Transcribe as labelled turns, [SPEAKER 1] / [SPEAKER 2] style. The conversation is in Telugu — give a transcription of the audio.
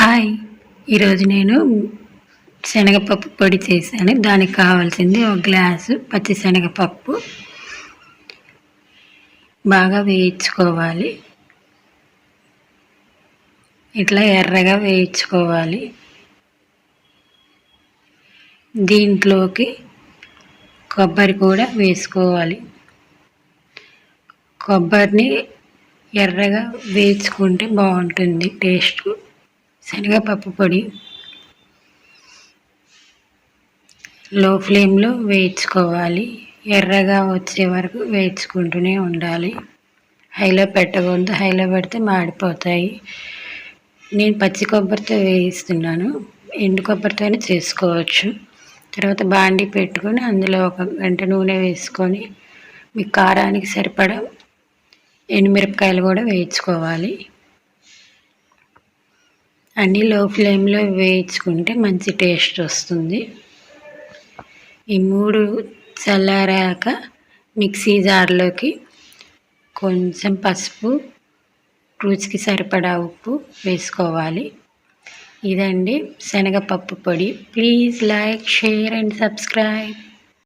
[SPEAKER 1] హాయ్. ఈరోజు నేను శనగపప్పు పొడి చేశాను. దానికి కావాల్సింది ఒక గ్లాసు పచ్చి శనగపప్పు. బాగా వేయించుకోవాలి. ఇట్లా ఎర్రగా వేయించుకోవాలి. దీంట్లోకి కొబ్బరి కూడా వేసుకోవాలి. కొబ్బరిని ఎర్రగా వేయించుకుంటే బాగుంటుంది టేస్ట్. శనగపప్పు పొడి లో ఫ్లేమ్లో వేయించుకోవాలి. ఎర్రగా వచ్చే వరకు వేయించుకుంటూనే ఉండాలి. హైలో పెట్టకూడదు. హైలో పెడితే మాడిపోతాయి. నేను పచ్చి కొబ్బరితో వేయిస్తున్నాను. ఎండు కొబ్బరితోనే చేసుకోవచ్చు. తర్వాత బాండి పెట్టుకొని అందులో ఒక గంట నూనె వేసుకొని మీ కారానికి సరిపడా ఎండుమిరపకాయలు కూడా వేయించుకోవాలి. అన్నీ లో ఫ్లేమ్లో వేయించుకుంటే మంచి టేస్ట్ వస్తుంది. ఈ మూడు చల్లారాక మిక్సీ జార్లోకి కొంచెం పసుపు రుచికి సరిపడా ఉప్పు వేసుకోవాలి. ఇదండి శనగపప్పు పొడి. Please like share and subscribe